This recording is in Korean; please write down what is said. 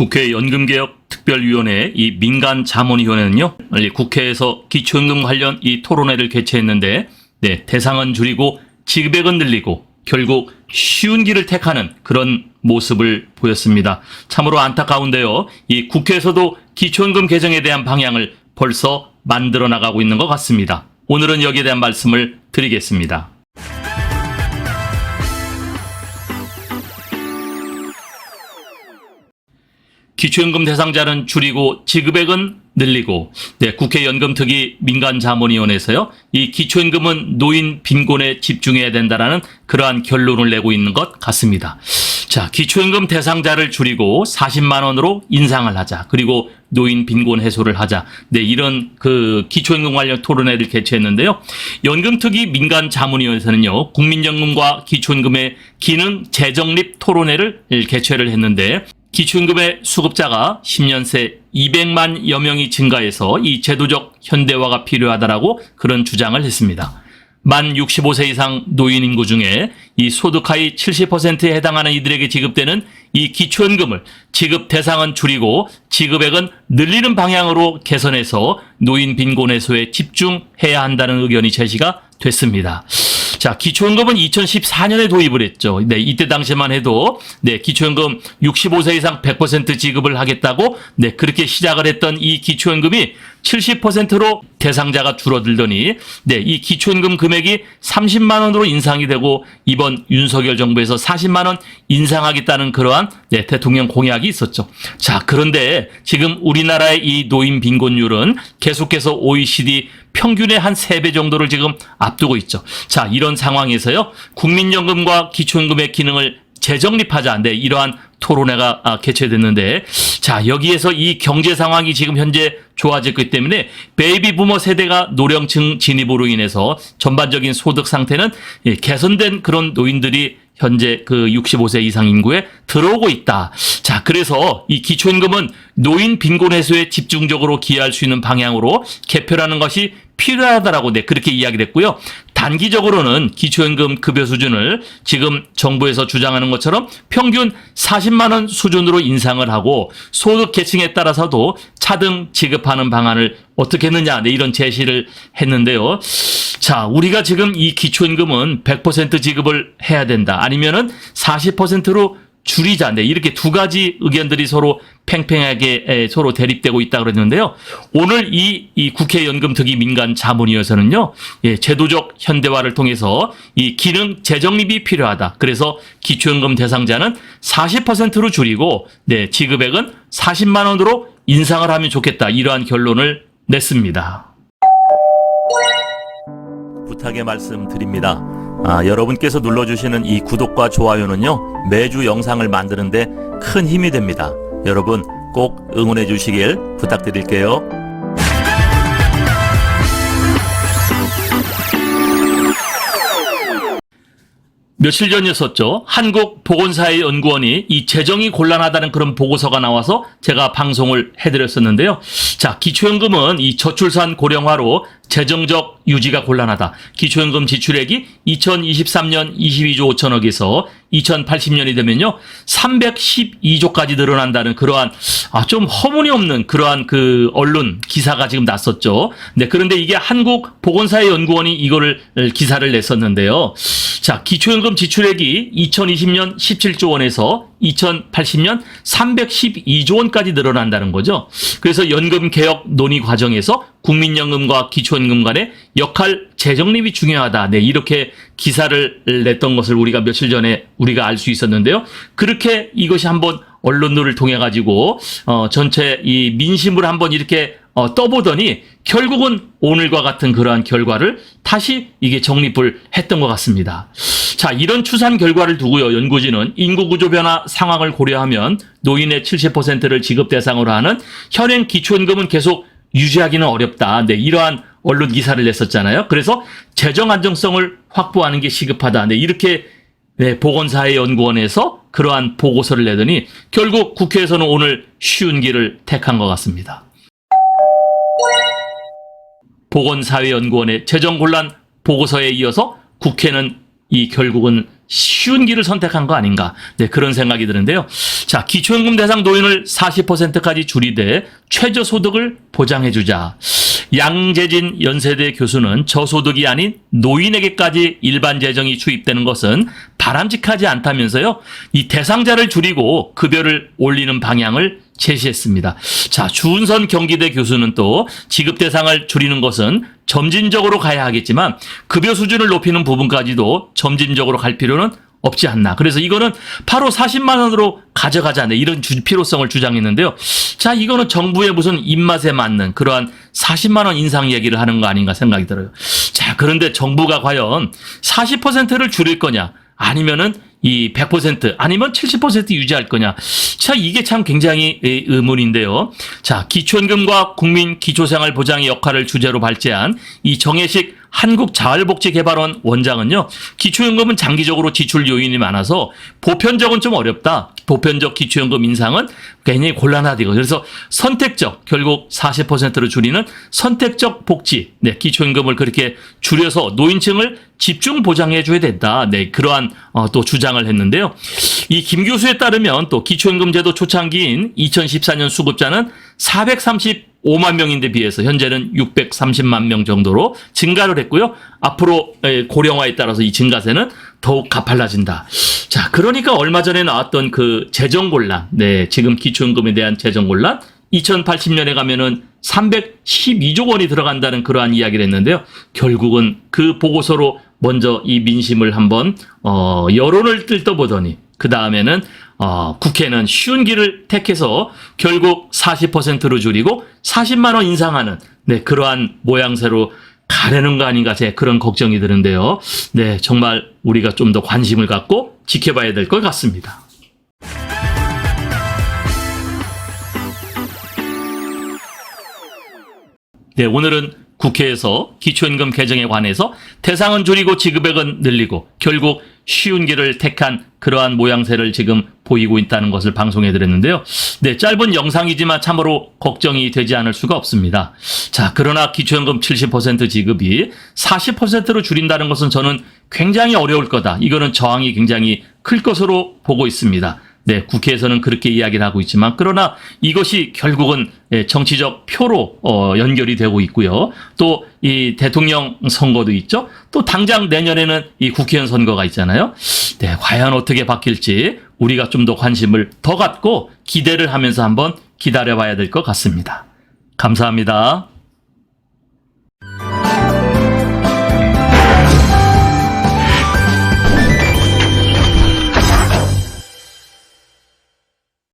국회 연금개혁 특별위원회 이 민간 자문위원회는요, 국회에서 기초연금 관련 이 토론회를 개최했는데, 네, 대상은 줄이고 지급액은 늘리고 결국 쉬운 길을 택하는 그런 모습을 보였습니다. 참으로 안타까운데요. 이 국회에서도 기초연금 개정에 대한 방향을 벌써 만들어 나가고 있는 것 같습니다. 오늘은 여기에 대한 말씀을 드리겠습니다. 기초연금 대상자는 줄이고 지급액은 늘리고 네, 국회 연금특위 민간자문위원회에서요 이 기초연금은 노인 빈곤에 집중해야 된다라는 그러한 결론을 내고 있는 것 같습니다. 자 기초연금 대상자를 줄이고 40만 원으로 인상을 하자. 그리고 노인 빈곤 해소를 하자. 네 이런 그 기초연금 관련 토론회를 개최했는데요. 연금특위 민간 자문위원회에서는요 국민연금과 기초연금의 기능 재정립 토론회를 개최를 했는데 기초연금의 수급자가 10년 새 200만여 명이 증가해서 이 제도적 현대화가 필요하다라고 그런 주장을 했습니다. 만 65세 이상 노인 인구 중에 이 소득 하위 70%에 해당하는 이들에게 지급되는 이 기초연금을 지급 대상은 줄이고 지급액은 늘리는 방향으로 개선해서 노인 빈곤 해소에 집중해야 한다는 의견이 제시가 됐습니다. 자, 기초연금은 2014년에 도입을 했죠. 네, 이때 당시만 해도 네, 기초연금 65세 이상 100% 지급을 하겠다고 네, 그렇게 시작을 했던 이 기초연금이 70%로 대상자가 줄어들더니 네, 이 기초연금 금액이 30만 원으로 인상이 되고 이번 윤석열 정부에서 40만 원 인상하겠다는 그러한 네, 대통령 공약이 있었죠. 자, 그런데 지금 우리나라의 이 노인 빈곤율은 계속해서 OECD 평균의 한 3배 정도를 지금 앞두고 있죠. 자, 이런 상황에서요. 국민연금과 기초연금의 기능을 재정립하자. 네, 이러한 토론회가 아, 개최됐는데 자 여기에서 이 경제 상황이 지금 현재 좋아졌기 때문에 베이비 부머 세대가 노령층 진입으로 인해서 전반적인 소득 상태는 예, 개선된 그런 노인들이 현재 그 65세 이상 인구에 들어오고 있다. 자, 그래서 이 기초임금은 노인 빈곤 해소에 집중적으로 기여할 수 있는 방향으로 개편하는 것이 필요하다라고 네, 그렇게 이야기됐고요. 단기적으로는 기초연금 급여 수준을 지금 정부에서 주장하는 것처럼 평균 40만 원 수준으로 인상을 하고 소득 계층에 따라서도 차등 지급하는 방안을 어떻게 했느냐 네, 이런 제시를 했는데요. 자, 우리가 지금 이 기초임금은 100% 지급을 해야 된다. 아니면은 40%로 줄이자. 네, 이렇게 두 가지 의견들이 서로 팽팽하게 에, 서로 대립되고 있다 그랬는데요. 오늘 이, 이 국회 연금 특위 민간 자문위에서는요, 예, 제도적 현대화를 통해서 이 기능 재정립이 필요하다. 그래서 기초연금 대상자는 40%로 줄이고, 네, 지급액은 40만 원으로 인상을 하면 좋겠다. 이러한 결론을 냈습니다. 부탁의 말씀 드립니다. 아, 여러분께서 눌러주시는 이 구독과 좋아요는요, 매주 영상을 만드는데 큰 힘이 됩니다. 여러분 꼭 응원해 주시길 부탁드릴게요. 며칠 전이었었죠. 한국보건사회 연구원이 이 재정이 곤란하다는 그런 보고서가 나와서 제가 방송을 해드렸었는데요. 자, 기초연금은 이 저출산 고령화로 재정적 유지가 곤란하다. 기초연금 지출액이 2023년 22조 5천억에서 2080년이 되면요. 312조까지 늘어난다는 그러한 아, 좀 허물이없는 그러한 그 언론 기사가 지금 났었죠. 네, 그런데 이게 한국보건사회 연구원이 이거를 기사를 냈었는데요. 자, 기초연금 지출액이 2020년 17조 원에서 2080년 312조 원까지 늘어난다는 거죠. 그래서 연금 개혁 논의 과정에서 국민연금과 기초연금 간의 역할 재정립이 중요하다. 네, 이렇게 기사를 냈던 것을 우리가 며칠 전에 우리가 알 수 있었는데요. 그렇게 이것이 한번 언론들을 통해 가지고 어 전체 이 민심을 한번 이렇게 어, 떠보더니 결국은 오늘과 같은 그러한 결과를 다시 이게 정립을 했던 것 같습니다. 자, 이런 추산 결과를 두고요, 연구진은 인구 구조 변화 상황을 고려하면 노인의 70%를 지급 대상으로 하는 현행 기초연금은 계속 유지하기는 어렵다. 네, 이러한 언론 기사를 냈었잖아요. 그래서 재정 안정성을 확보하는 게 시급하다. 네, 이렇게 네, 보건사회연구원에서 그러한 보고서를 내더니 결국 국회에서는 오늘 쉬운 길을 택한 것 같습니다. 보건사회연구원의 재정곤란 보고서에 이어서 국회는 이 결국은 쉬운 길을 선택한 거 아닌가. 네, 그런 생각이 드는데요. 자, 기초연금 대상 노인을 40%까지 줄이되 최저소득을 보장해주자. 양재진 연세대 교수는 저소득이 아닌 노인에게까지 일반 재정이 주입되는 것은 바람직하지 않다면서요. 이 대상자를 줄이고 급여를 올리는 방향을 제시했습니다. 자, 주은선 경기대 교수는 또 지급 대상을 줄이는 것은 점진적으로 가야 하겠지만 급여 수준을 높이는 부분까지도 점진적으로 갈 필요는 없지 않나. 그래서 이거는 바로 40만 원으로 가져가자. 네, 이런 주- 필요성을 주장했는데요. 자, 이거는 정부의 무슨 입맛에 맞는 그러한 40만 원 인상 얘기를 하는 거 아닌가 생각이 들어요. 자, 그런데 정부가 과연 40%를 줄일 거냐? 아니면은 이 100% 아니면 70% 유지할 거냐. 자, 이게 참 굉장히 에, 의문인데요. 자, 기초연금과 국민 기초생활 보장의 역할을 주제로 발제한 이 정혜식 한국자활복지개발원 원장은요, 기초연금은 장기적으로 지출 요인이 많아서 보편적은 좀 어렵다. 보편적 기초연금 인상은 굉장히 곤란하다. 그래서 선택적, 결국 40%를 줄이는 선택적 복지, 네, 기초연금을 그렇게 줄여서 노인층을 집중 보장해 줘야 된다. 네, 그러한 어, 또 주장 을 했는데요. 이 김 교수에 따르면 또 기초연금 제도 초창기인 2014년 수급자는 435만 명인데 비해서 현재는 630만 명 정도로 증가를 했고요. 앞으로 에, 고령화에 따라서 이 증가세는 더욱 가팔라진다. 자, 그러니까 얼마 전에 나왔던 그 재정 곤란, 네, 지금 기초연금에 대한 재정 곤란, 2080년에 가면은 312조 원이 들어간다는 그러한 이야기를 했는데요. 결국은 그 보고서로 먼저 이 민심을 한번 어, 여론을 뜰떠보더니 그 다음에는 어, 국회는 쉬운 길을 택해서 결국 40%로 줄이고 40만 원 인상하는 네, 그러한 모양새로 가려는 거 아닌가 제 그런 걱정이 드는데요. 네, 정말 우리가 좀 더 관심을 갖고 지켜봐야 될 것 같습니다. 네, 오늘은 국회에서 기초연금 개정에 관해서 대상은 줄이고 지급액은 늘리고 결국 쉬운 길을 택한 그러한 모양새를 지금 보이고 있다는 것을 방송해 드렸는데요. 네, 짧은 영상이지만 참으로 걱정이 되지 않을 수가 없습니다. 자, 그러나 기초연금 70% 지급이 40%로 줄인다는 것은 저는 굉장히 어려울 거다. 이거는 저항이 굉장히 클 것으로 보고 있습니다. 네, 국회에서는 그렇게 이야기를 하고 있지만 그러나 이것이 결국은 예, 정치적 표로 어, 연결이 되고 있고요. 또 이 대통령 선거도 있죠. 또 당장 내년에는 이 국회의원 선거가 있잖아요. 네, 과연 어떻게 바뀔지 우리가 좀 더 관심을 더 갖고 기대를 하면서 한번 기다려봐야 될 것 같습니다. 감사합니다.